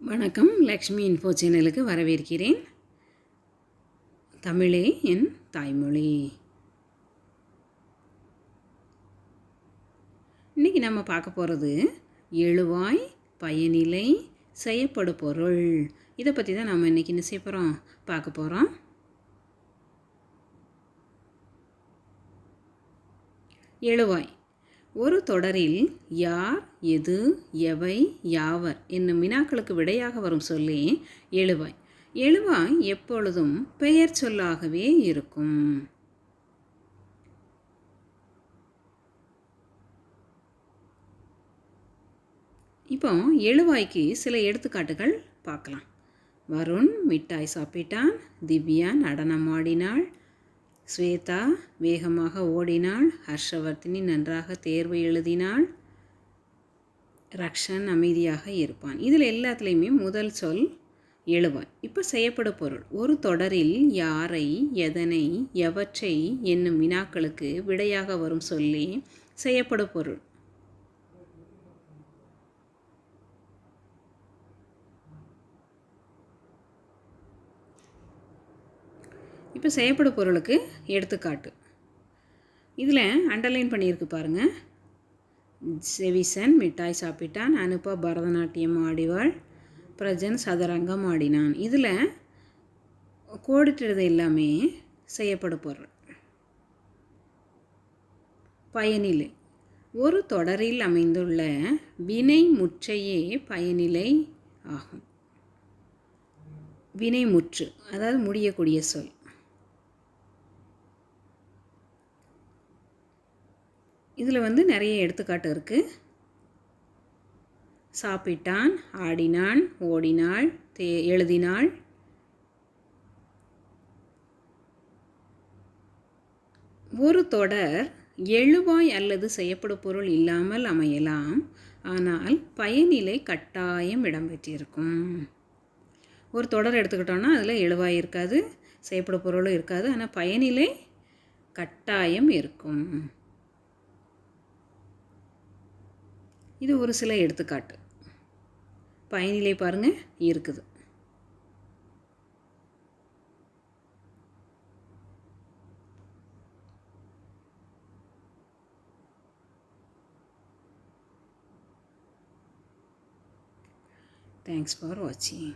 வணக்கம். லக்ஷ்மி இன்ஃபோ சேனலுக்கு வரவேற்கிறேன். தமிழே என் தாய்மொழி. இன்றைக்கி நம்ம பார்க்க போகிறது எழுவாய் பயனிலை செய்யப்படு பொருள். இதை பற்றி தான் நம்ம இன்றைக்கி என்ன செய்ய போகிறோம் பார்க்க போகிறோம் எழுவாய் ஒரு தொடரில் யார் எது எவை யாவர் என்னும் வினாக்களுக்கு விடையாக வரும் சொல்லி எழுவாய். எழுவாய் எப்பொழுதும் பெயர் சொல்லாகவே இருக்கும். இப்போ எழுவாய்க்கு சில எடுத்துக்காட்டுகள் பார்க்கலாம். வருண் மிட்டாய் சாப்பிட்டான் திவ்யா நடனம் ஆடினாள் ஸ்வேதா வேகமாக ஓடினாள். ஹர்ஷவர்த்தினி நன்றாக தேர்வு எழுதினாள். ரக்ஷன் அமைதியாக இருப்பான். இதில் எல்லாத்துலேயுமே முதல் சொல் எழுவான். இப்போ செய்யப்படும் பொருள். ஒரு தொடரில் யாரை எதனை எவற்றை என்னும் வினாக்களுக்கு விடையாக வரும் சொல்லி செய்யப்படும் பொருள். இப்போ செய்யப்படும் பொருளுக்கு எடுத்துக்காட்டு. இதில் அண்டர்லைன் பண்ணியிருக்கு பாருங்கள் செவிசன் மிட்டாய் சாப்பிட்டான் அனுப்பா பரதநாட்டியம் ஆடிவாள் பிரஜன் சதுரங்கம் ஆடினான். இதில் கோடிட்டுறது எல்லாமே செய்யப்பட பொருள். பயனிலை. ஒரு தொடரில் அமைந்துள்ள வினை முற்றையே பயனிலை ஆகும். வினை முற்று அதாவது முடியக்கூடிய சொல். இதில் வந்து நிறைய எடுத்துக்காட்டு இருக்குது சாப்பிட்டான் ஆடினான் ஓடினாள் தே எழுதினாள். ஒரு தொடர் எழுவாய் அல்லது செய்யப்படும் பொருள் இல்லாமல் அமையலாம். ஆனால் பயனிலை கட்டாயம் இடம்பெற்றிருக்கும். ஒரு தொடர் எடுத்துக்கிட்டோன்னா அதில் எழுவாய் இருக்காது செய்யப்படும் பொருளும் இருக்காது ஆனால் பயனிலை கட்டாயம் இருக்கும். இது ஒரு சில எடுத்துக்காட்டு. பயனிலை பாருங்கள் இருக்குது. தேங்க்ஸ் ஃபார் வாட்சிங்